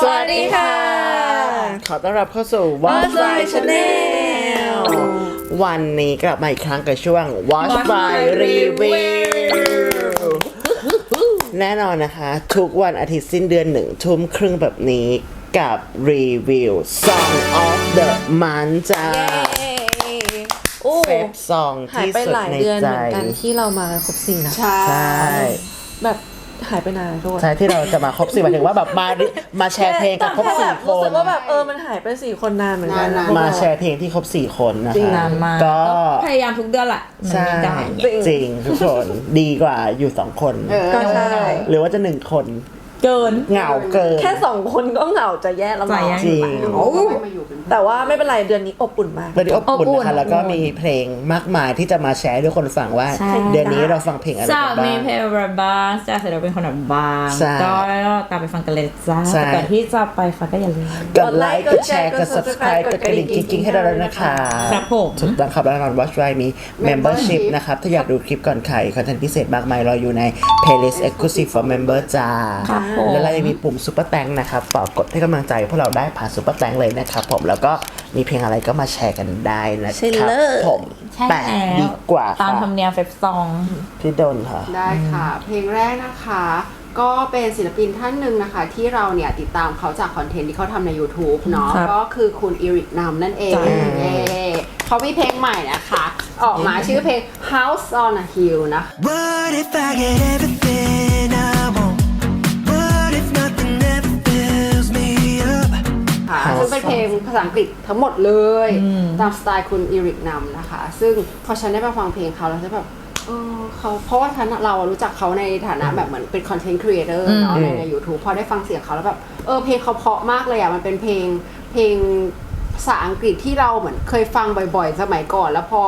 สวัสดีค่ะ ขอต้อนรับเข้าสู่ Watch by Channel วันนี้กลับมาอีกครั้งกับช่วง Watch Watch by by Review แน่นอนนะคะ ทุกวันอาทิตย์สิ้นเดือนหนึ่งทุ่มครึ่งแบบนี้กับรีวิว Song of the Month จ้าโอ้เฟฟซองหายที่ไปสุดหลายในเดือนใจ เหมือนกันที่เรามาครบสี่นะ ใช่ใช่แบบ หายไปนานโทษใช่ที่เราจะมาครบสี่หมายถึงว่าแบบมามาแชร์เพลงกับครบสี่ครู้สึน กว่าแบบเออมันหายไปสี่คนนานเหมือนกันนานพวกมาเรแชร์เพลงที่ครบสี่คนนะจริงคะนานมาก ก็พยายามทุกเดือนแหละมันใช่ไม่ได้ จริงทุกคน ดีกว่าอยู่สองคน เออ ก็ใช่ หรือว่าจะหนึ่งคน เกิน เหงาเกิน แค่สองคนก็เหงาจะแย่แล้วใจมั้งแย่ จริงเขาก็ไม่มาอยู่เป็นแต่ว่าไม่เป็นไรเดือนนี้อบอุ่นมาก วันนี้อบอุ่นอบอุ่นนะคะแล้วก็มีเพลงมากมายที่จะมาแชร์ให้ทุกคนฟังว่า ใช่ เดือนนี้เราฟังเพลงอะไรจากักนบ้ามีง เพลงแบบบ้างจากเสร็จเราเป็นคนแบบบางใช่ก็ตามไปฟังกันเลยจ้าใช่ แต่ก่อนที่จะไปฟังก็อย่าลืมกดไลค์กดแชร์กด subscribe กดกระดิ่งกิ๊งๆให้เราด้วยนะคะครับผม ถูกต้องครับแล้วนอน Watch Right มี membership นะครับ ถ้าอยากดูคลิปก่อนใครคอนเทนต์พิเศษมากมายรออยู่ใน playlist exclusive for member จ้า ครับผมแล้วเรายังมีปุ่ม super thank นะครับฝากกดให้กำลังใจพวกเราได้ผ่าน super thank เลยนะครับผมแล้วก็มีเพลงอะไรก็มาแชร์กันได้นะใช่ครับเลยผมใช่แต่แล้วดีกว่าตามค่ะธรรมเนียมเฟฟซอง พี่ดนค่ะ ได้ค่ะ เพลงแรกนะคะ ก็เป็นศิลปินท่านหนึ่งนะคะ ที่เราเนี่ยติดตามเขาจากคอนเทนต์ที่เขาทำใน YouTube เนาะครับก็คือคุณอิริกนำนั่นเองจ้ะ เย้เขามีเพลงใหม่นะคะ ออกมาชื่อเพลง House on a Hill นะคะ What if I get everything House ซึ่งเป็นเพลงภาษาอังกฤษทั้งหมดเลยตามสไตล์คุณอิริกนำนะคะ ซึ่งพอฉันได้มาฟังเพลงเขาแล้วจะแบบเออเขาเพราะว่าฉันอะเรารู้จักเขาในฐานะแบบเหมือนเป็นคอนเทนต์ครีเอเตอร์เนาะในในยูทูบพอได้ฟังเสียงเขาแล้วแบบเออเพลงเขาเพราะมากเลยอะมันเป็นเพลงเพลงภาษาอังกฤษที่เราเหมือนเคยฟังบ่อยๆ สมัยก่อน แล้วพอ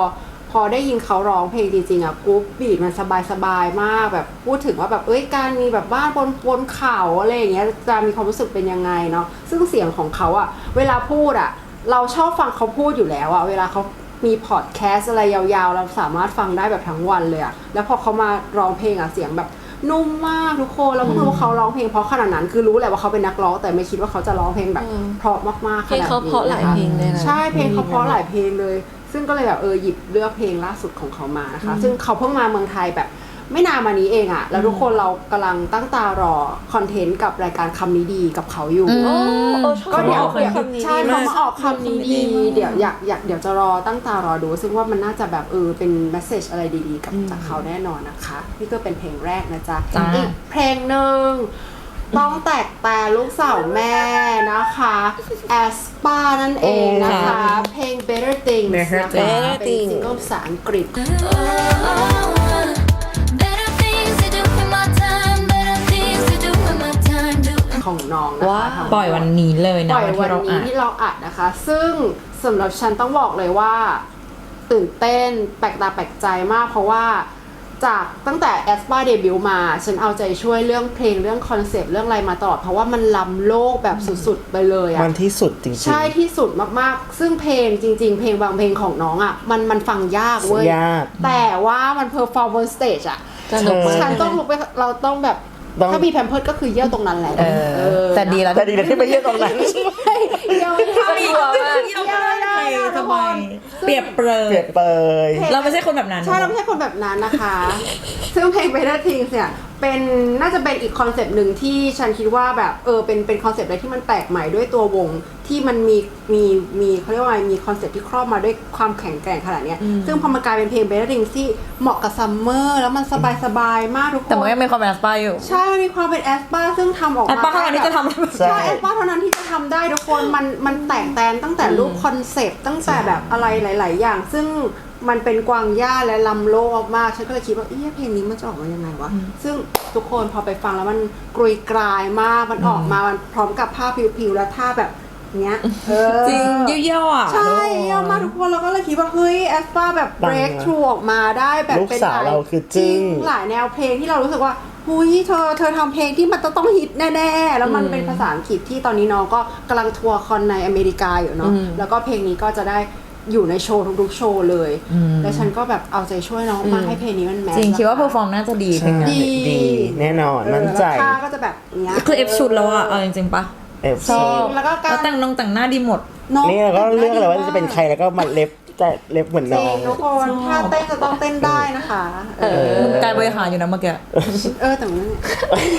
พอได้ยินเขาร้องเพลงจริงๆอะกรุ๊ปบีทมันสบายๆมากแบบพูดถึงว่าแบบเอ้ยการมีแบบบ้านบนบนเขาอะไรอย่างเงี้ยจะมีความรู้สึกเป็นยังไงเนาะซึ่งเสียงของเขาอะเวลาพูดอะเราชอบฟังเขาพูดอยู่แล้วอะเวลาเขามีพอดแคสต์อะไรยาวๆ เราสามารถฟังได้แบบทั้งวันเลยอะแล้วพอเขามาร้องเพลงอะเสียงแบบนุ่มมากทุกคนแล้วเพิ่งรู้ว่าเขาร้องเพลงเพราะขนาดนั้น คือรู้แหละว่าเขาเป็นนักร้องแต่ไม่คิดว่าเขาจะร้องเพลงแบบอืมเพราะมากๆขเพลงนาดนี้เขาเพราะหลายเพลงเลยนะใช่เพลงเขาเพราะหลายเพลงเลย ซึ่งก็เลยแบบเออหยิบเลือกเพลงล่าสุดของเขามานะคะ ซึ่งเขาเพิ่งมาเมืองไทยแบบไม่นานมานี้เองอะแล้วทุกคนเรากำลังตั้งตารอคอนเทนต์กับรายการคำนี้ดีกับเขาอยู่โอ้เออชอบก็เดี๋ยวคเดี๋ยวำนี้ใช่ดีเขามากมาออกคำนี้ดี เดี๋ยวอยากอยากเดี๋ยวจะรอตั้งตารอดู ซึ่งว่ามันน่าจะแบบเออเป็นแมสเซจอะไรดีๆ กับจากเขาแน่นอนนะคะ นี่ก็เป็นเพลงแรกนะจ๊ะจ้า อีกเพลงหนึ่ง ต้องแตกแต่ลูกสาวแม่นะคะแอสปานั่นเองนะคะ เพลง Better Things นะคะ Better เป็น Things ซิงเกิลภาษาอังกฤษ Better things to do with my time, better things to do with my time. Do ของน้องนะว้าคะว ปล่อยวันนี้เลยนะปล่อยวันวัที่นเรานี้อ่านที่เราอัดนะคะ ซึ่งสำหรับฉันต้องบอกเลยว่า ตื่นเต้นแปลกตาแปลกใจมากเพราะว่า จากตั้งแต่แอสปาเดบิวมา ฉันเอาใจช่วยเรื่องเพลงเรื่องคอนเซปต์เรื่องอะไรมาตลอด เพราะว่ามันล้ำโลกแบบสุดๆไปเลยอะมันที่สุดจริงๆ ใช่ที่สุดมากๆ ซึ่งเพลงจริง ๆ เพลงบางเพลงของน้องอะมันมันฟังยากเว้ย ยาก แต่ว่ามันเพอร์ฟอร์มบนสเตจอะ สนุกมาก ฉันต้องลุกไปเราต้องแบบ ต้องถ้ามีแพมเพิร์ดก็คือเยี่ยวตรงนั้นแหละเออแต่ดีแล้วแต่ดีนะที่ไปเยี่ยมตรงนั้นเยี่ยวไม่ได้กลัวมากเยี่ยวไม่ได้อะทุทำกไมคนเปรียบเปรยเปรียบเปยเราไม่ใช่คนแบบนั้นใช่เราไม่ใช่คนแบบนั้นนะคะ ซึ่งเพลง Better Things เนี่ยเป็นน่าจะเป็นอีกคอนเซปต์หนึ่งที่ฉันคิดว่าแบบเออเป็นเป็นคอนเซปต์อะไรที่มันแปลกใหม่ด้วยตัววงที่มันมีมีมีเขาเรียกว่าไงมีคอนเซปต์ที่ครอบมาด้วยความแข็งแกร่งขนาดเนี้ย ซึ่งพอมากลายเป็นเพลง Better Things ที่เหมาะกับซัมเมอร์แล้วมันสบายสบายๆมากทุกคนแต่มันก็ยังมีความเป็นอัสปาอยู่ใช่มันมีความเป็นแอสปาซึ่งทำออกมาแอสปาเท่านั้นที่จะทำอะไรใช่ใช่แอสปาเท่านั้นที่จะทำได้ทุกคนมันมันแตกแตนตั้งแต่รูปคอนเซปต์ตั้งแต่แบบอะไรหลาย ๆ อย่าง ซึ่ง มันเป็นกวางย่าและลำโลกมากๆฉันก็เลยคิดว่าเอ๊ะเพลงนี้มันจะออกมายังไงวะ ซึ่งทุกคนพอไปฟังแล้วมันกรุยกรายมาก มันออกมา มันพร้อมกับภาพผิวๆ และท่าแบบเนี้ยเออจริงย่อๆอะ ใช่เยอะมากทุกคนเราก็เลยคิดว่า เฮ้ยแอสปาแบบปังนะ break through ออกมาได้แบบลูกเป็นสาวเราคือจึ้งหลายแนวเพลงที่เรารู้สึกว่าหุยเธอเธอทำเพลงที่มันจะต้องฮิตแน่ๆ แล้วมันเป็นภาษาอังกฤษที่ตอนนี้น้องก็กำลังทัวร์คอนในอเมริกาอยู่เนาะแล้วก็เพลงนี้ก็จะได้ อยู่ในโชว์ทุกๆโชว์เลยแล้วฉันก็แบบเอาใจช่วยน้องมากให้เพลงนี้มันแมสจริง คิดว่าเพอร์ฟอร์มน่าจะดีเพลงนั้นดีดีแน่นอนมั่นใจแล้วท่าก็จะแบบเนี้ยคือเอฟชุดแล้วอะเอาจริงๆปะเอฟชอบแล้วก็การแต่งนงแต่งหน้าดีหมด น้องนี่เราก็เลือกเลยว่าจะเป็นใครแล้วก็มาเล็บแต่เล็บเหมือนจน้ริองงทุกคนถ้าเต้นจะต้องเต้นได้นะคะ เออมึงกลายบริหารอยู่นะเมื่อกี้ เออแต่มัน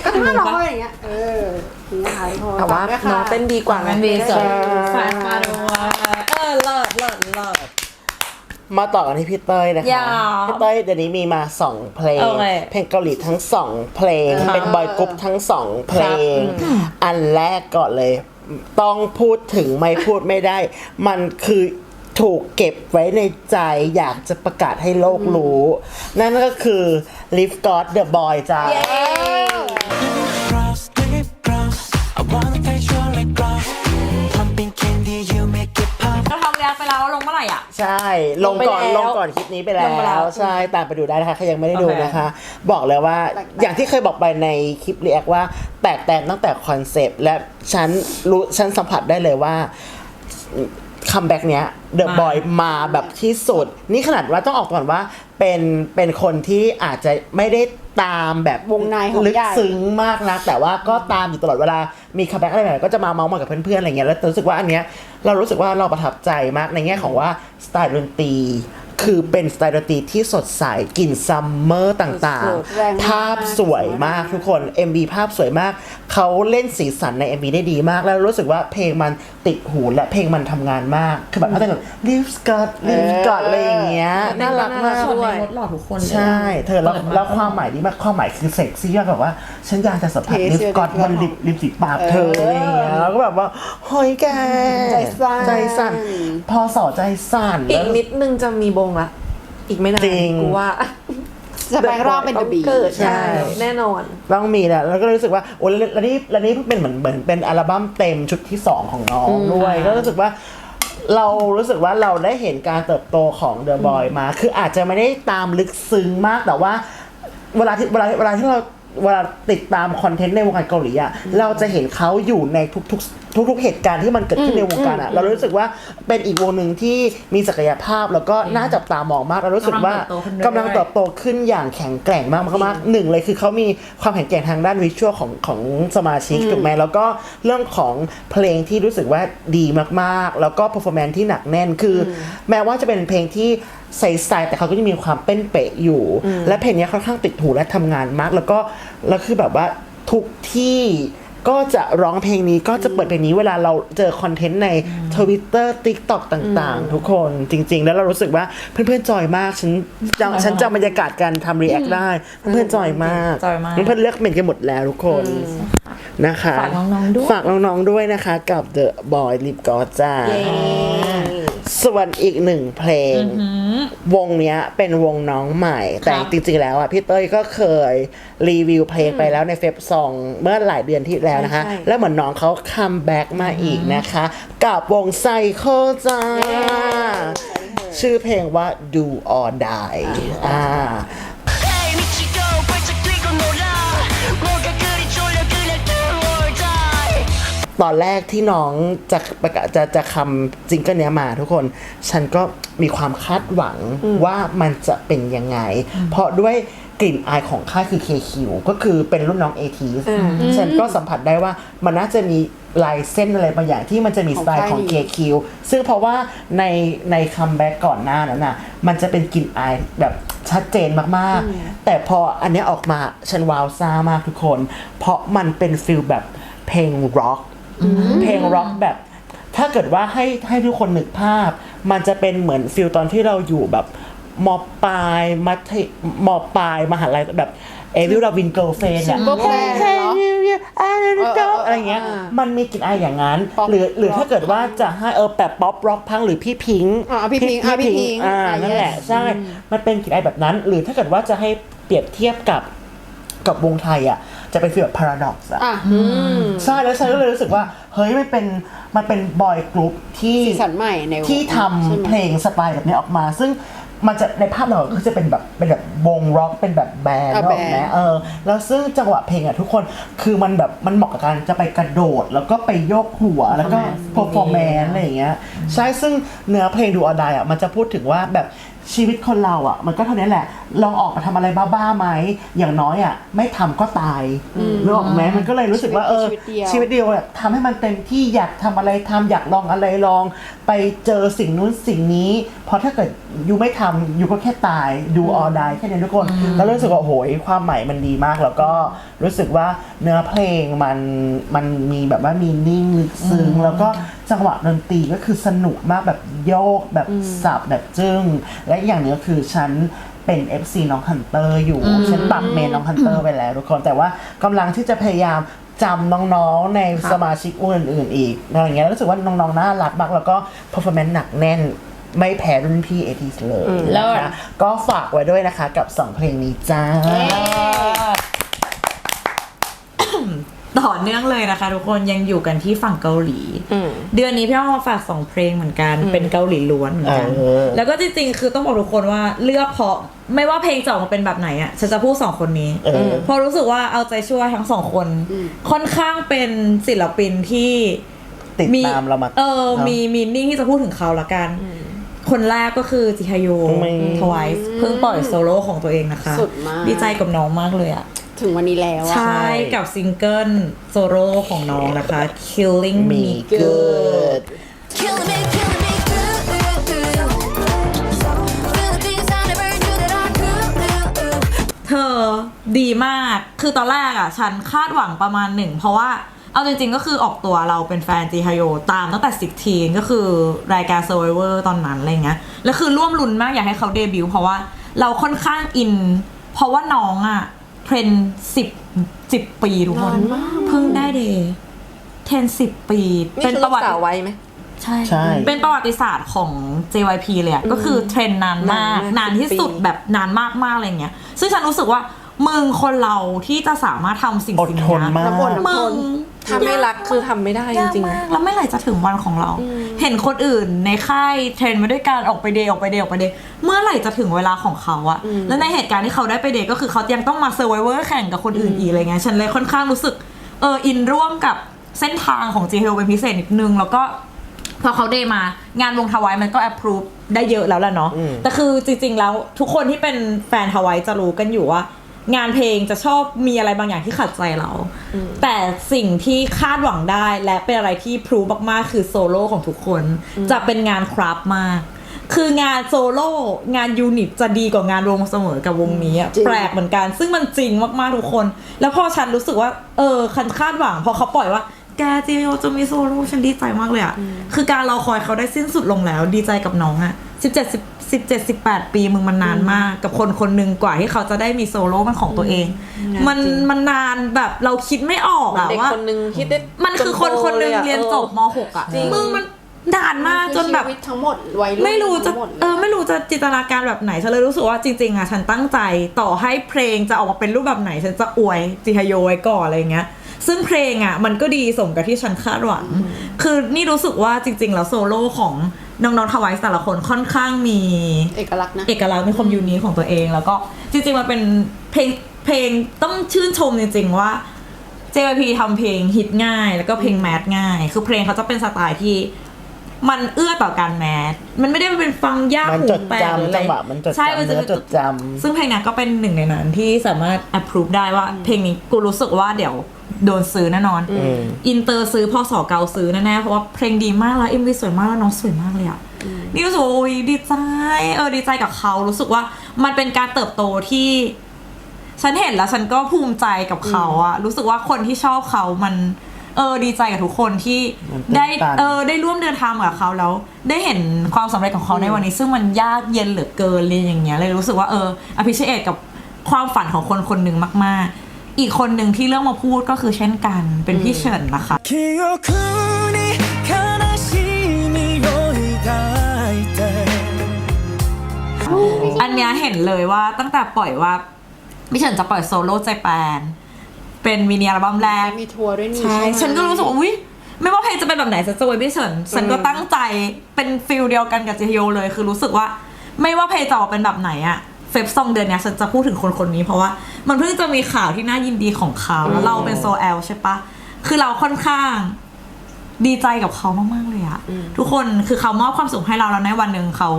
ก็ถ้าร้องอย่างเงี้ย เออนี่นะคะทุกคนแต่ว่าฝกด้วยค่ะน้องเต้นดีกว่าแมนวีเสิร์ฟใช่ ฝากมาดูว่า เออเลิศเลิศเลิศ มาต่อกันที่พี่เต้ยนะอคะย่าพี่เต้ยเดี๋ยวนี้มีมา 2 เพลง โอเคเพลงเกาหลีทั้ง 2 เพลงครับเป็นบอยกรุ๊ปทั้ง 2 เพลง อันแรกก่อนเลย ต้องพูดถึงไม่พูดไม่ได้ มันคือถูกเก็บไว้ในใจอยากจะประกาศให้โลกรู้ นั่นก็คือ Live God the Boy จ้า Cross, lip gloss. I wanna taste your pop. เราทำแล้วไปแล้วลงเมื่อไหร่อะ ใช่ ลงก่อนลลงงไปแล้วก่อนคลิปนี้ไปแล้ลงไปแล้ว ว ใช่ตามไปดูได้นะคะใครยังไม่ได้ดูโอเคนะคะ บอกเลยว่าอย่างที่เคยบอกไปในคลิปรีแอคว่า แตกแตนตั้งแต่คอนเซปต์และฉันรู้ฉันสัมผัสได้เลยว่า คัมแบ็กเนี้ยเดอะบอยมาแบบที่สุด นี่ขนาดว่าต้องออกก่อนว่าเป็นเป็นคนที่อาจจะไม่ได้ตามแบบวงในของลึกใหญ่ ซึ้งมากนะแต่ว่าก็ตามอยู่ตลอดเวลามีคัมแบ็กอะไรใหม่ๆก็จะมาเมาส์มอยกับเพื่อนๆอะไรเงี้ยแล้วรู้สึกว่าอันเนี้ยเรารู้สึกว่าเราประทับใจมากในแง่ของว่าสไตล์ดนตรี คือเป็นสไตล์ดนตรีที่สดใสกลิ่นซัมเมอร์ต่างแรงมาก ๆ ภาพสวยมากทุกคน MV ภาพสวยมาก เขาเล่นสีสันใน MV ได้ดีมาก แล้วรู้สึกว่าเพลงมันติดหูและเพลงมันทำงานมาก คือแบบเขาแต่งแบบ Live Scott Live Scott อะไรอย่างเงี้ยน่ารักมากส่วนในรถหล่อทุกคนเลยอะใช่ เธอแล้วปิดแล้วความหมายดีมากความหมายคือเซ็กซี่มากแบบว่า ฉันอยากจะสัมผัส Taste ลิป your กอด lip มัน gloss ลิปลิปสีปากเธอเออออะไรอย่างเงี้ยแล้วก็แบบว่าเฮ้ยแกใจสั่น ใจสั่น พอสอใจสั่นอีแล้กวนิดนึงจะมีบงละ อีกไม่นานจริง กูว่าจะแปลงร่างเป็น The ต้อง Beast เกิดใช่ ใช่ แน่นอน ต้องมีแหละแล้วก็รู้สึกว่าโอ้แล้วแล้วนี่แล้วนี่เพิ่งเป็นเหมือนเหมือนเป็นอัลบั้มเต็มชุดที่2ของน้องด้วย ก็รู้สึกว่า เรารู้สึกว่าเราได้เห็นการเติบโตของเดอะบอยมา คืออาจจะไม่ได้ตามลึกซึ้งมากแต่ว่า เวลาที่เวลาเวลาที่เราเวลาติดตามคอนเทนต์ในวงการเกาหลีอะเราจะเห็นเขาอยู่ในทุกๆ ทุกๆ เหตุการณ์ที่มันเกิดขึ้นในวงการอะเรารู้สึกว่าเป็นอีกวงหนึ่งที่มีศักยภาพแล้วก็น่าจับตามองมากเรารู้สึกว่ากำกำลัลังงเติเติบบโตโตขึ้นอย่างแข็งแกร่งมากมากๆหนึ่งเลยคือเขามีความแข็งแกร่งทางด้านวิชวลของของสมาชิกถูกไหมแล้วก็เรื่องของเพลงที่รู้สึกว่าดีมากๆ แล้วก็ performance ที่หนักแน่นคืออแม้ว่าจะเป็นเพลงที่ใสๆแต่เขาก็จะมีความเต้นเป๊ะอยู่ และเพลงเนี้ยค่อนข้างติดหูและทำงานมาก แล้วก็แล้วคือแบบว่าทุกที่ ก็จะร้องเพลงนี้ก็จะเปิดเพลงนี้เวลาเราเจอคอนเทนต์ใน Twitter TikTok ต่างๆ ทุกคนจริง ๆ แล้วเรารู้สึกว่าเพื่อนๆจอยมาก ฉันจำฉันจำบรรยากาศการทำรีแอคได้ เพื่อนๆจอยมากจอยมากเพื่อนๆเลือกเมนกันหมดแล้วทุกคนนะคะ ฝากน้องๆด้วยฝากน้องๆด้วยนะคะ กับ The Boy Lip g o d จ้า ส่วนอีกหนึ่งเพลง วงเนี้ยเป็นวงน้องใหม่ แต่ครับจริงๆแล้วอะพี่เต้ยก็เคยรีวิวเพลงไปแล้วในเฟซซองเมื่อหลายเดือนที่แล้วนะคะใช่ใช่แล้วเหมือนน้องเขาคัมแบ็กมาอีกนะคะ กับวงไซเคิลจ้าชื่อเพลงว่า Do or Die อ่า ตอนแรกที่น้องจะประกาศจะจะคำจิงเกิลเนี้ยมาทุกคน ฉันก็มีความคาดหวังว่ามันจะเป็นยังไง เพราะด้วยกลิ่นอายของค่ายคือ KQ ก็คือเป็นรุ่นน้อง AT ฉันก็สัมผัสได้ว่ามันน่าจะมีลายเส้นอะไรบางอย่างที่มันจะมีสไตล์ของของค่ายนี้ KQ ซึ่งเพราะว่าในในคัมแบ็กก่อนหน้านั้นน่ะ มันจะเป็นกลิ่นอายแบบชัดเจนมากๆ แต่พออันเนี้ยออกมาฉันว้าวซ่ามากทุกคน เพราะมันเป็นฟิลแบบเพลงร็อก เพลงร็อกแบบ ถ้าเกิดว่าให้ให้ทุกคนนึกภาพ มันจะเป็นเหมือนฟิลตอนที่เราอยู่แบบมปลายมัธยมปลายมหาลัยแบบเอวิลลาวินเกิลเฟนอะ Simple Plan เหรออะไรเงี้ยเออเออเออมันมีกลิ่นอายอย่างนั้น Pop หรือหรือ rock ถ้าเกิดว่าจะให้เออแบบป๊อปร็อกพังหรือพี่พิงค์อ่าพี่พิงค์อ่าพี่พิงค์อ่าอ่านั่นแหละ yes ใช่ มันเป็นกลิ่นอายแบบนั้น หรือถ้าเกิดว่าจะให้เปรียบเทียบกับกับวงไทยอะ จะเป็นฟีลแบบพาราดอกซ์อะอะใช่แล้วฉันก็เลยรู้สึกว่า เฮ้ยมันเป็นมันเป็นบอยกรุ๊ปที่ สีสันใหม่ในวงที่ทใช่ไหมำเพลงสไตล์แบบนี้ออกมา ซึ่งมันจะในภาพเราก็จะเป็นแบบเป็นแบบวงร็อกเป็นแบบแบนด์อะนึกออกไหมแบนด์เออแล้วซึ่งจังหวะเพลงอะทุกคนคือมันแบบมันเหมาะกับการจะไปกระโดด แล้วก็ไปโยกหัวแล้วก็ Performance เพอร์ฟอร์แมนอะไรอย่างเงี้ยใช่ซึ่งเนื้อเพลงดูอดายอะมันจะพูดถึงว่าแบบ ชีวิตคนเราอะ มันก็เท่านี้แหละ ลองออกมาทำอะไรบ้าๆไหมอย่างน้อยอะ ไม่ทำก็ตายนึกออกไหมมันก็เลยรู้สึกว่าเออชีวิตเดียวชีวิตเดียวอะทำให้มันเต็มที่อยากทำอะไรทำอยากลองอะไรลอง ไปเจอสิ่งนู้นสิ่งนี้ เพราะถ้าเกิดยูไม่ทำยูก็แค่ตายดูออได้แค่นี้ทุกคนแล้วรู้สึกว่าโอ้โหยความหมายมันดีมากแล้วก็รู้สึกว่าเนื้อเพลงมันมันมีแบบว่ามีนิ่งลึกซึ้งแล้วก็ จังหวะดนตรีก็คือสนุกมากแบบโยกแบบสับแบบจึ้ง และอีกอย่างหนึงก็คือฉันเป็น FC น้องฮันเตอร์อยู่ ฉันปักเมนน้องฮันเตอร์ไปแล้วทุกคน แต่ว่ากำลังที่จะพยายามจำน้องๆในสมาชิกวงอื่นๆอีกอะไรอย่างเงี้ยแล้วรู้สึกว่าน้องๆน่ารักมากแล้วก็ performance หนักแน่นไม่แพ้รุ่นพี่เอทีเลยเลินะศคะก็ฝากไว้ด้วยนะคะกับ 2 เพลงนี้จ้า ต่อเนื่องเลยนะคะ ทุกคนยังอยู่กันที่ฝั่งเกาหลี เดือนนี้พี่อ้อมมาฝากสองเพลงเหมือนกันเป็นเกาหลีล้วนเหมือนกันเออแล้วก็จริงๆ คือต้องบอกทุกคนว่าเลือกเพราะไม่ว่าเพลงจะออกมาเป็นแบบไหนอะฉันจะพูดสองคนนี้เออเพราะรู้สึกว่าเอาใจช่วยทั้งสองคน ค่อนข้างเป็นศิลปินที่ติดตามเรามาเออเนอะมีมีนิ่งที่จะพูดถึงเขาละกันคนแรกก็คือจิฮาโยไม่ทวายเพิ่งปล่อยโซโล่ของตัวเองนะคะสุดมากดีใจกับน้องมากเลยอะ ถึงวันนี้แล้วอะ ใช่กับซิงเกิลโซโล่ของน้องนะคะ Killing Me Me Good Killing me, killing me good. Philippines, I never knew that I could. เธอดีมาก คือตอนแรกอะ ฉันคาดหวังประมาณหนึ่ง เพราะว่า เอาจริงๆ ก็คือออกตัวเราเป็นแฟนจีฮายโยตามตั้งแต่สิทีนก็คือรายการ Survivor ตอนนั้นอะไรเงี้ย แล้วคือร่วมลุ้นมากอยากให้เขาเดบิวต์เพราะว่าเราค่อนข้างอิน เพราะว่าน้องอะ เทรนสิบสิบปีทุกคน นานมาก เพิ่งได้เดย์เทรนสิบปี นี่เป็นคือประรัวักติษาไว้ไหม ใช่ ใช่ เป็นประวัติศาสตร์ของ JYP เลยอะก็คือเทรนด์นานมาก นานมากนานที่สุดสิบปี แบบนานมากมากๆอะไรเงี้ย ซึ่งฉันรู้สึกว่ามึงคนเราที่จะสามารถทำสิ่งอดสิ่งทนเนี้ยมากน้ำบ่นน้ำมึทงน ถ้าไม่รักคือทำไม่ได้จยากริง มากแล้วเมื่อไหร่จะถึงวันของเราเห็นคนอื่นในค่ายเทรนมาด้วยการออกไปเดย์ออกไปเดย์ออกไปเดย์เมื่อไหร่จะถึงเวลาของเขาอะแล้วในเหตุการณ์ที่เขาได้ไปเดย์ก็คือเขายังต้องมาเซอร์ไวเวอร์แข่งกับคนอื่นอีกอะไรเงี้ยฉันเลยค่อนข้างรู้สึกเอออินร่วมกับเส้นทางของจีเฮลเป็นพิเศษนิดนึง แล้วก็พอเขาเดย์มางานวงทวายมันก็ approve ได้เยอะแล้วแหละเนาะอืม แต่คือจริงๆแล้วทุกคนที่เป็นแฟนทวายจะรู้กันอยู่ว่า งานเพลงจะชอบมีอะไรบางอย่างที่ขัดใจเรา แต่สิ่งที่คาดหวังได้และเป็นอะไรที่พรูมากๆ คือโซโล่ของทุกคน จะเป็นงานคราฟต์มาก คืองานโซโล่งานยูนิตจะดีกว่างานวงเสมอกับวงนี้อะจริงแปลกเหมือนกัน ซึ่งมันจริงมากๆทุกคน แล้วพอฉันรู้สึกว่า เออคันคาดหวังพอเขาปล่อยว่าแกจีโอจะมีโซโล่ฉันดีใจมากเลยอะคือการรอคอยเขาได้สิ้นสุดลงแล้วดีใจกับน้องอะ สิบเจ็ดสิบสิบเจ็ดสิบแปดปีมึงมันนานมากกับคนคนหนึ่งกว่าที่เขาจะได้มีโซโล่เป็นของตัวเอง มันมันนานแบบเราคิดไม่ออกอะเด็กว่าคนนึงที่ได้มันคือคนคนหนึ่งเรียนจบม .6 อะจริงมึงมันนานมากจนแบบชีวิตทั้งหมดวัยรุ่นไม่รู้จะทั้งหมดลยเออไม่รู้จะจินตนาการแบบไหนฉันเลยรู้สึกว่าจริงๆอะฉันตั้งใจต่อให้เพลงจะออกมาเป็นรูปแบบไหนฉันจะอวยจิฮายโยไว้ก่อนอะไรเงี้ย ซึ่งเพลงอะมันก็ดีสมกับที่ฉันคาดหวัง คือนี่รู้สึกว่าจริง ๆ แล้วโซโล่ของ น้องๆทวายแต่ละคนค่อนข้างมีเอกลักษณ์นะ เอกลักษณ์มีความยูนิคของตัวเอง แล้วก็จริงๆมันเป็นเพลงเพลงต้องชื่นชมจริงๆว่า JYP ทำเพลงฮิตง่าย แล้วก็เพลงแมสง่าย คือเพลงเขาจะเป็นสไตล์ที่ มันเอื้อต่อการแมสมันไม่ได้เป็นฟังยากมันหูจดแปลกหรืออะไรจำจังหวะมันจดใช่จำมันจะเนื้อเป็นจดจำซึ่งเพลงเนี้ยก็เป็นหนึ่งในนั้นที่สามารถ approve ได้ว่าเพลงนี้กูรู้สึกว่าเดี๋ยวโดนซื้อแน่นอนมอินเตอร์ซื้อพอสอเกาซื้อแน่ๆ เพราะว่าเพลงดีมากแล้วเอ็มวีสวยมากแล้วน้องสวยมากเลยอะ นี่รู้สึกว่าโอ้ยดีใจ เออดีใจกับเขารู้สึกว่ามันเป็นการเติบโตที่ ฉันเห็นแล้วฉันก็ภูมิใจกับเขาอะรู้สึกว่าคนที่ชอบเขามัน เออดีใจกับทุกคนที่ มันตื้น ได้ ตัน เออได้ร่วมเดินทางกับเขาแล้ว ได้เห็นความสำเร็จของเขาในวันนี้ ซึ่งมันยากเย็นเหลือเกินเลยอย่างเงี้ยเลยรู้สึกว่าเอออภิเชษกับความฝันของคนคนหนึ่งมาก ๆ อีกคนหนึ่งที่เรื่องมาพูดก็คือเช่นกันเป็นพี่เฉินนะคะ 記憶に悲しみを抱いて อันเนี้ยเห็นเลยว่าตั้งแต่ปล่อยว่าพี่เฉินจะปล่อยโซโล่ใจแปน เป็นมินิอัลบั้มแรก มีทัวร์ด้วยนี่ใช่ ไหม ฉันก็รู้สึกว่าอุ้ยไม่ว่าเพลงจะเป็นแบบไหนฉันจะไว้พี่เฉินฉันก็ตั้งใจเป็นฟิลเดียวกันกับเจฮโยเลย คือรู้สึกว่า ไม่ว่าเพลงจะออกเป็นแบบไหนอะเฟบซองเดือนเนี้ยฉันจะพูดถึงคนคนนี้เพราะว่า มันเพิ่งจะมีข่าวที่น่ายินดีของเขาแล้วเราเป็นโซแอลใช่ปะคือเราค่อนข้างดีใจกับเขามากๆเลยอะทุกคนคือเขามอบความสุขให้เราแล้วในวันหนึ่งเขา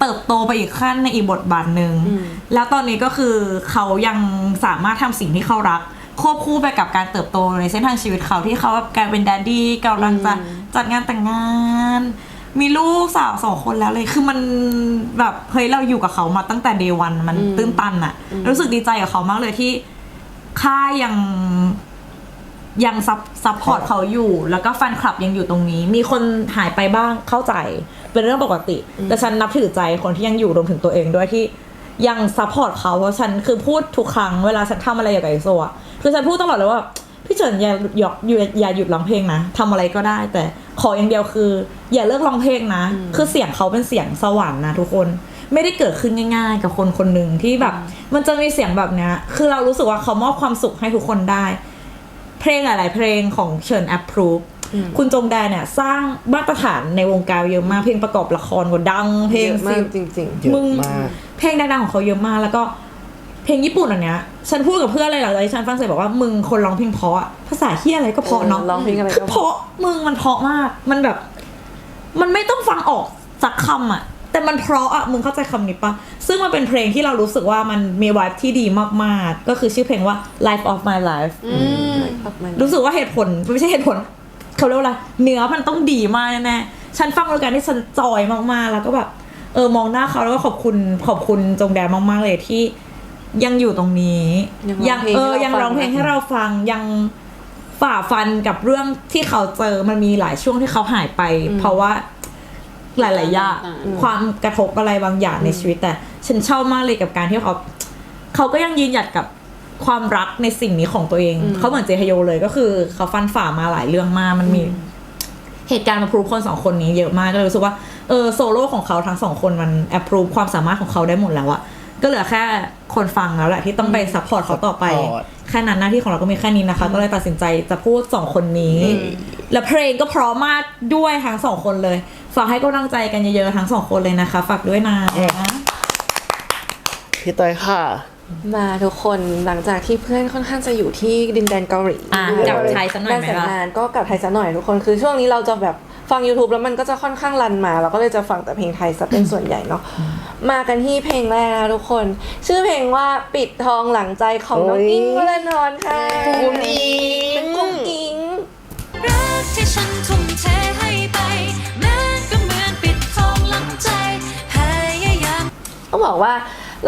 เติบโตไปอีกขั้นในอีกบทบาทหนึ่งแล้วตอนนี้ก็คือเขายังสามารถทำสิ่งที่เขารัก ควบคู่ไปกับการเติบโตในเส้นทางชีวิตเขาที่เขาแบบกลายเป็นแดดดี้กำลังจะจัดงานแต่งงาน มีลูกสาวสองคนแล้วเลย คือมันแบบเฮ้ยเราอยู่กับเขามาตั้งแต่เดวันมันตื้นตันอะรู้สึกดีใจกับเขามากเลยที่ค่ายยังยังซับซับพอร์ตเขาอยู่ แล้วก็แฟนคลับยังอยู่ตรงนี้ มีคนหายไปบ้างเข้าใจ เป็นเรื่องปกติ แต่ฉันนับถือใจคนที่ยังอยู่รวมถึงตัวเองด้วยที่ยังซัพพอร์ตเขาเพราะฉันคือพูดทุกครั้งเวลาฉันทำอะไรกับไอโซอะ คือฉันพูดตลอดเลยว่า พี่เฉินอย่าหยอกอย่าอย่าหยุดร้องเพลงนะทำอะไรก็ได้ แต่ขออย่างเดียวคือ อย่าเลิกร้องเพลงนะ คือเสียงเขาเป็นเสียงสวรรค์นะทุกคนไม่ได้เกิดขึ้นง่ายๆ กับคนคนหนึ่งที่แบบ มันจะมีเสียงแบบเนี้ย คือเรารู้สึกว่าเขามอบความสุขให้ทุกคนได้ เพลงหลาย ๆ เพลงของเชิญ approve คุณจงแดนเนี่ย สร้างมาตรฐานในวงการเยอะมาก เพลงประกอบละครก็ดัง เพลงเยอะมากซีจริงเยอะมึงมากเพลงดังๆของเขาเยอะมากแล้วก็ เพลงญี่ปุ่นอันเนี้ย ฉันพูดกับเพื่อนเลยหลังจากที่ฉันฟังเสร็จบอกว่ามึงคนร้องเพลงเพราะอะภาษาเฮียอะไรก็เพราะเนาะเออร้องเพลงอะไรก็ คืเพราะมึงมันเพราะมาก มันแบบ มันไม่ต้องฟังออกสักคำอะแต่มันเพราะอะมึงเข้าใจคำนี้ปะซึ่งมันเป็นเพลงที่เรารู้สึกว่ามันมีวายที่ดีมากๆ ก็คือชื่อเพลงว่า Life of My Life รู้สึกว่าเหตุผลไม่ใช่เหตุผลเขาเรียกว่าอะไรเนื้อมันต้องดีมากแน่ๆฉันฟังโดยการที่ฉันจอยมากๆ แล้วก็แบบ เออมองหน้าเขาแล้วก็ขอบคุณขอบคุณจงแดนมากๆเลยที่ ยังอยู่ตรงนี้ยังร้องเพลงเออให้เรายังร้องเพลงฟังให้เราฟังยังฝ่าฟันกับเรื่องที่เขาเจอมันมีหลายช่วงที่เขาหายไป เพราะว่าหลายๆอย่างอืมความกระทบอะไรบางอย่างในชีวิตแต่ ฉันชอบมากเลยกับการที่เขาเขาก็ยังยืนหยัดกับความรักในสิ่งนี้ของตัวเอง เขาเหมือนเจฮโยเลยก็คือ เขาฟันฝ่ามาหลายเรื่องมากมันมีเหตุการณ์มาพรูฟคนสองคนนี้เยอะมากก็เลยรู้สึกว่าเออโซโล่ของเขาทั้งสองคนมันแอปพรูฟความสามารถของเขาได้หมดแล้วอะ ก็เหลือแค่คนฟังแล้วแหละที่ต้องไปซัพพอร์ตเขาต่อไป support แค่นั้นหน้าที่ของเราก็มีแค่นี้นะคะ ก็เลยตัดสินใจจะพูดสองคนนี้ และเพลงก็เพราะมากด้วยทั้งสองคนเลย ฝากให้กำลังใจกันเยอะๆทั้งสองคนเลยนะคะ ฝากด้วยนะพี่เตยค่ะ มาทุกคนหลังจากที่เพื่อนค่อนข้างจะอยู่ที่ดินแดนเกาหลีอะกลับไทยสักหน่อยไหมงานแต่งล่ะงานก็กลับไทยสักหน่อยทุกคนคือช่วงนี้เราจะแบบ ฟัง YouTube แล้วมันก็จะค่อนข้างรันมาเราก็เลยจะฟังแต่เพลงไทยซะเป็นส่วนใหญ่เนาะมากันที่เพลงแรกนะทุกคน ชื่อเพลงว่าปิดทองหลังใจของน้องโอ้ยอิงค์วรนอนค่ะกุ้งอิงเป็นกุ้งอิงรักที่ฉันทุ่มเทให้ไปแม้ก็เหมือนปิดทองหลังใจพยายามต้องบอกว่า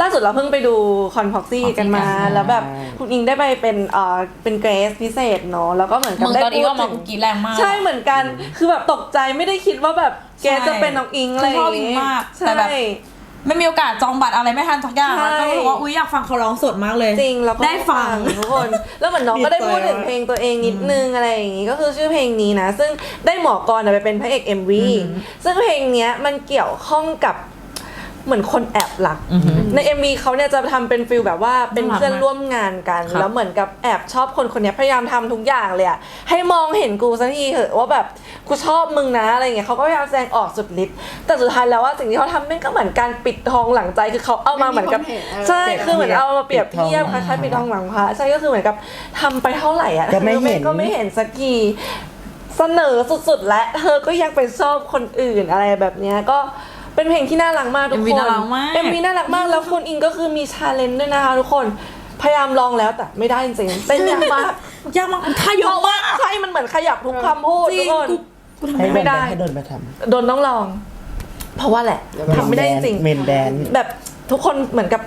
ล่าสุดเราเพิ่งไปดูคอนพ็อกซี่กันมากันมา แล้วแบบคุณอิงได้ไปเป็นเอ่อเป็นเกรสพิเศษเนาะแล้วก็เหมือนกับมึงได้ตอนนี้พูก็ดมาถึงกรีดแรงมาก ใช่เหมือนกัน คือแบบตกใจไม่ได้คิดว่าแบบเกรสจะเป็นน้องอิงอะไรคือชอบอิงมากแต่ใช่แบบไม่มีโอกาสจองบัตรอะไรไม่ทันทุกอย่างใช่แล้วก็รู้ว่าอุ้ยอยากฟังเขาร้องสดมากเลย จริงแล้วก็ได้ฟังทุกคน แล้วเหมือนน้องก็ได้พูดถึงเพลงตัวเองนิดนึงอะไรอย่างงี้ก็คือชื่อเพลงนี้นะ ซึ่งได้หมอกรณ์ไปเป็นพระเอก MV ซึ่งเพลงเนี้ยมันเกี่ยวข้องกับ เหมือนคนแอบรักใน MV เขาเนี่ยจะทำเป็นฟิลแบบว่าเป็นน่ารักเพื่อนมากร่วมงานกัน ครับ แล้วเหมือนกับแอบชอบคนคนเนี้ยพยายามทำทุกอย่างเลยอะให้มองเห็นกูสักทีเถอะว่าแบบกูชอบมึงนะอะไรเงี้ยเขาก็พยายามแสดงออกสุดฤทธิ์แต่สุดท้ายแล้วว่าสิ่งที่เขาทำนั่นก็เหมือนการปิดทองหลังใจคือเขาเอามาเหมือนกับไม่มีคนเห็นเออ ใช่คือเหมือนเอามาเปรียบปิดทองเทียบคล้ายๆปิดทองหลังพระใช่ก็คือเหมือนกับทำไปเท่าไหร่อะก็ไม่เห็น ก็ไม่เห็นสักที เสนอสุดๆ และเธอก็ยังไปชอบคนอื่นอะไรแบบเนี้ยก็ เป็นเพลงที่น่ารักมากทุก MV คนน่ารักมากเอ็มวีน่ารักมากแล้วคุณอิงก็คือมีชาเลนจ์ด้วยนะคะทุกคนพยายามลองแล้วแต่ไม่ได้จริงๆเต้นยากมากยากมากท่าเยอะมากใช่มันเหมือนขยับทุกคำพูดจริทุงกคน กูกูทำให้ไม่เดิได้นไปให้เดินไปทโดนต้องลอง เพราะว่าแหละำทำไม่ได้จริงเมนแดน แบบทุกคนเหมือนกับ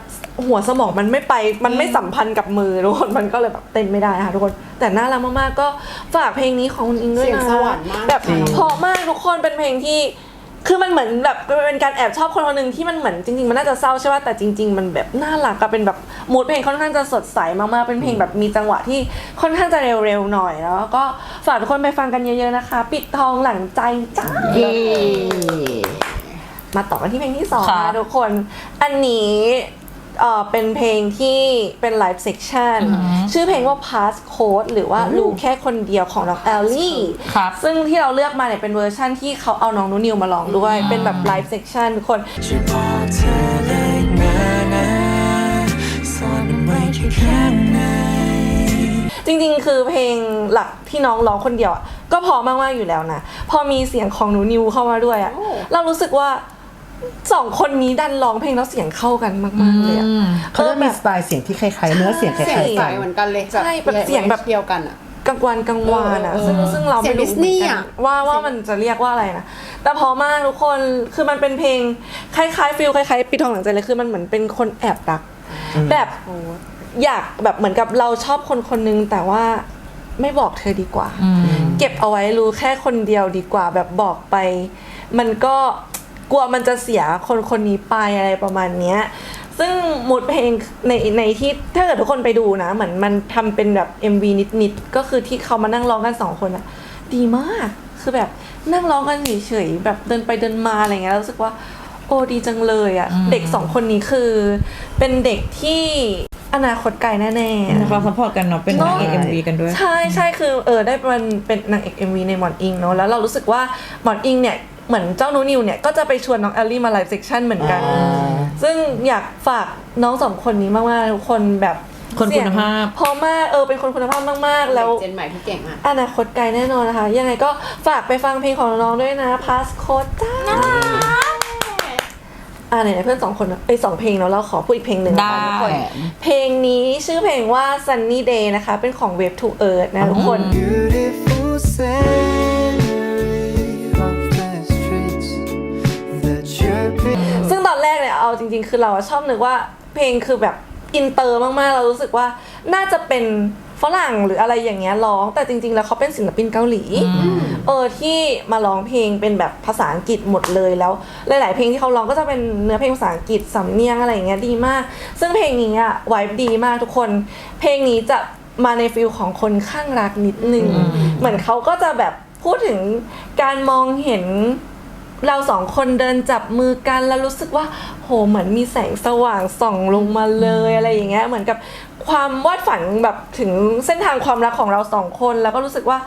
หัวสมองมันไม่ไป มันไม่สัมพันธ์กับมือทุกคนมันก็เลยแบบเต้นไม่ได้ค่ะทุกคน แต่น่ารักมากๆก็ฝากเพลงนี้ของคุณอิงด้วยเสียนะงสวรรค์มาก แบบจริง เพราะมากทุกคนเป็นเพลงที่ คือมันเหมือนแบบเป็นการแอบชอบคนคนหนึ่งที่มันเหมือนจริงๆมันน่าจะเศร้าใช่ป่ะแต่จริง ๆ มันแบบน่ารักอะเป็นแบบมูดเพลงค่อนข้างจะสดใสมากๆเป็นเพลงแบบมีจังหวะที่ค่อนข้างจะเร็วๆหน่อยแล้วก็ฝากทุกคนไปฟังกันเยอะๆนะคะ ปิดทองหลังใจจ้ามาต่อกันที่เพลงที่สองค่ะนะทุกคน อันนี้ เอ่อเป็นเพลงที่เป็นไลฟ์เซ c ชันชื่อเพลงว่า Pass Code หรือว่ารู้แค่คนเดียวของน้องแอลลี่ ครับ ซึ่งที่เราเลือกมาเนี่ยเป็นเวอร์ชั่นที่เขาเอาน้องนูนิวมาร้องด้วย เป็นแบบไลฟ์เซ c ชันทุกคน ช่วยบอกเธอได้ไหมซ่อนมันไว้แค่ข้างใน จริงๆ คือเพลงหลักที่น้องร้องคนเดียวอะก็พอมากๆอยู่แล้วนะ พอมีเสียงของหนูนิวเข้ามาด้วยอะโอ้เรารู้สึกว่า สองคนนี้ดันร้องเพลงแล้วเสียงเข้ากันมากๆเลยอะ เขาจะออมีแบบสไตล์เสียงที่คล้ายๆเนื้อเสียงคเสียงล้ายใสๆกันเหมือนกันเลยใช่แบบเสียงแบบ เดียวกันอะ กลางวันกลางวานอะเออซึ่งเออซึ่งเราไม่รู้เสียงดิสนีย์เหมือนอะกันว่าว่ามันจะเรียกว่าอะไรนะ แต่พอมากทุกคนคือมันเป็นเพลงคล้ายๆฟิลคล้ายๆปิดทองหลังใจเลยคือมันเหมือนเป็นคนแอบรัก แบบอยากแบบเหมือนกับเราชอบคนคนนึงแต่ว่าไม่บอกเธอดีกว่า เก็บเอาไว้รู้แค่คนเดียวดีกว่า แบบบอกไป มันก็ กลัวมันจะเสียคนคนนี้ไปอะไรประมาณเนี้ยซึ่งมูดเพลงในในที่ถ้าเกิดทุกคนไปดูนะเหมือนมันทำเป็นแบบ MV นิดๆก็คือที่เขามานั่งร้องกันสองคนอะดีมากคือแบบนั่งร้องกันเฉยๆแบบเดินไปเดินมาอะไรเงี้ยแล้วรู้สึกว่า โอ้ดีจังเลยอะเด็กสองคนนี้คือ เป็นเด็กที่อนาคตไกลแน่ๆมีความซัพพอร์ตกันเนาะเป็นนางเอกเนอะเอ็มวีกันด้วย ใช่ใช่คือเออได้มันเป็นนางเอก MV ในหมอนอิงเนาะแล้วเรารู้สึกว่าหมอนอิงเนี่ย เหมือนเจ้านูนิวเนี่ยก็จะไปชวนน้องแอลลี่มาไลฟ์เซสชั่นเหมือนกัน อ่าซึ่งอยากฝากน้องสองคนนี้มากๆทุกคนแบบคนคุณภาพ เสียงเพอมากเออเป็นคนคุณภาพมากๆ แล้ว เจนใหม่ที่เก่งมาก อนาคตไกลแน่นอนนะคะ ยังไงก็ฝากไปฟังเพลงของน้องๆด้วยนะพาสโคดจ้าอ่าไหนๆเพื่อนสองคนไปสองเพลงเนาะเราขอพูดอีกเพลงหนึ่งนะคะได้ ทุกคนเพลงนี้ชื่อเพลงว่า Sunny Day นะคะ เป็นของ Wave to Earth นะทุกคน Beautiful scenery ตอนแรกเนี่ยเอาจริง ๆ คือเราอะชอบนึกว่าเพลงคือแบบอินเตอร์มากๆ เรารู้สึกว่าน่าจะเป็นฝรั่งหรืออะไรอย่างเงี้ยร้อง แต่จริง ๆ แล้วเขาเป็นศิลปินเกาหลี เออที่มาร้องเพลงเป็นแบบภาษาอังกฤษหมดเลยแล้ว หลาย ๆ เพลงที่เขาร้องก็จะเป็นเนื้อเพลงภาษาอังกฤษสำเนียงอะไรอย่างเงี้ยดีมาก ซึ่งเพลงนี้อะไวบ์ดีมากทุกคน เพลงนี้จะมาในฟิลของคนข้างรักนิดนึง เหมือนเขาก็จะแบบพูดถึงการมองเห็น เราสองคนเดินจับมือกันแล้วรู้สึกว่า โหเหมือนมีแสงสว่างส่องลงมาเลยอะไรอย่างเงี้ยเหมือนกับความวาดฝันแบบถึงเส้นทางความรักของเราสองคน แล้วก็รู้สึกว่า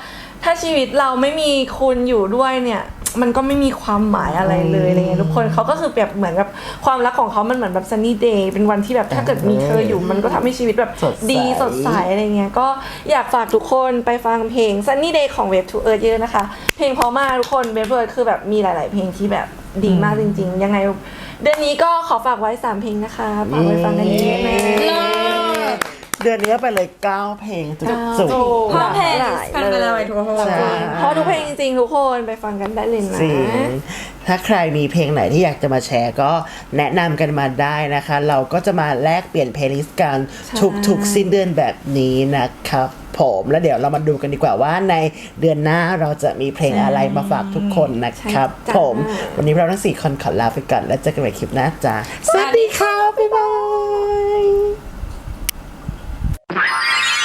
ถ้าชีวิตเราไม่มีคุณอยู่ด้วยเนี่ย มันก็ไม่มีความหมายอะไรเลยอะไรเงี้ยทุกคนเขาก็คือแบบเหมือนกับความรักของเขามันเหมือนแบบ sunny day เป็นวันที่แบบถ้าเกิดมีเธออยู่มันก็ทำให้ชีวิตแบบสดใสดีสดใสอะไรเงี้ยก็อยากฝากทุกคนไปฟังเพลง Sunny Day ของ Wave to Earth เยอะนะคะ เพลงเพอมากทุกคน Wave to Earth คือแบบมีหลาย ๆ เพลงที่แบบดีมากจริง ๆ ยังไงเดือนนี้ก็ขอฝากไว้ 3 เพลงนะคะฝากไปฟังกันเยอะๆนะ เดือนนี้ไปเลย 9 เพลงจุกเก้าจุกโอ้เพราะเพลงหลายกันไปเลยทุกคนใช่ เพราะทุกเพลงจริงๆทุกคนไปฟังกันได้เลยนะ จริงถ้าใครมีเพลงไหนที่อยากจะมาแชร์ก็แนะนำกันมาได้นะคะ เราก็จะมาแลกเปลี่ยนเพลย์ลิสต์กันใช่ทุกๆสิ้นเดือนแบบนี้นะครับผมแล้วเดี๋ยวเรามาดูกันดีกว่าว่าในเดือนหน้าเราจะมีเพลงอะไรมาฝากทุกคนนะครับใช่จ้าผม วันนี้เราทั้งสี่คนขอลาไปก่อนแล้วเจอกันใหม่คลิปหน้าจ้าสวัสดีครับบ๊ายบาย you